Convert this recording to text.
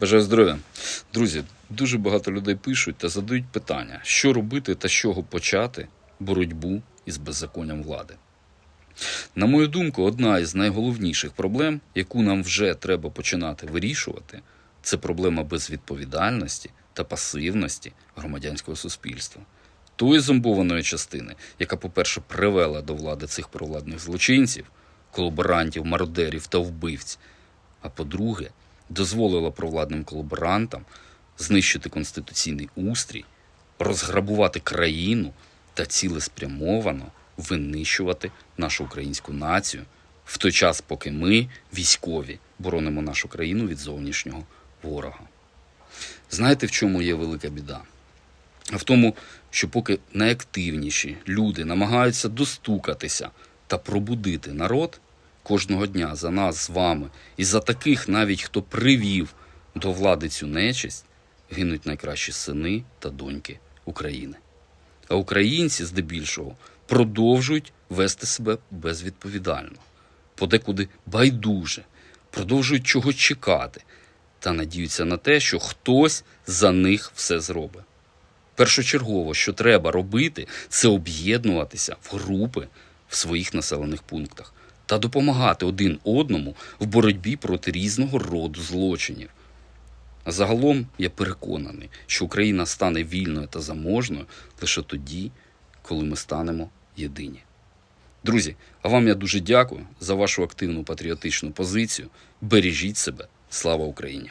Бажаю здоров'я. Друзі, дуже багато людей пишуть та задають питання, що робити та з чого почати боротьбу із беззаконням влади. На мою думку, одна із найголовніших проблем, яку нам вже треба починати вирішувати, це проблема безвідповідальності та пасивності громадянського суспільства. Тої зомбованої частини, яка, по-перше, привела до влади цих провладних злочинців, колаборантів, мародерів та вбивць, а по-друге, дозволила провладним колаборантам знищити конституційний устрій, розграбувати країну та цілеспрямовано винищувати нашу українську націю в той час, поки ми, військові, боронимо нашу країну від зовнішнього ворога. Знаєте, в чому є велика біда? А в тому, що поки найактивніші люди намагаються достукатися та пробудити народ кожного дня за нас з вами, і за таких навіть хто привів до влади цю нечисть, гинуть найкращі сини та доньки України. А українці здебільшого продовжують вести себе безвідповідально, подекуди байдуже, продовжують чого чекати та надіються на те, що хтось за них все зробить. Першочергово, що треба робити, це об'єднуватися в групи в своїх населених пунктах та допомагати один одному в боротьбі проти різного роду злочинів. Загалом я переконаний, що Україна стане вільною та заможною лише тоді, коли ми станемо єдині. Друзі, а вам я дуже дякую за вашу активну патріотичну позицію. Бережіть себе. Слава Україні!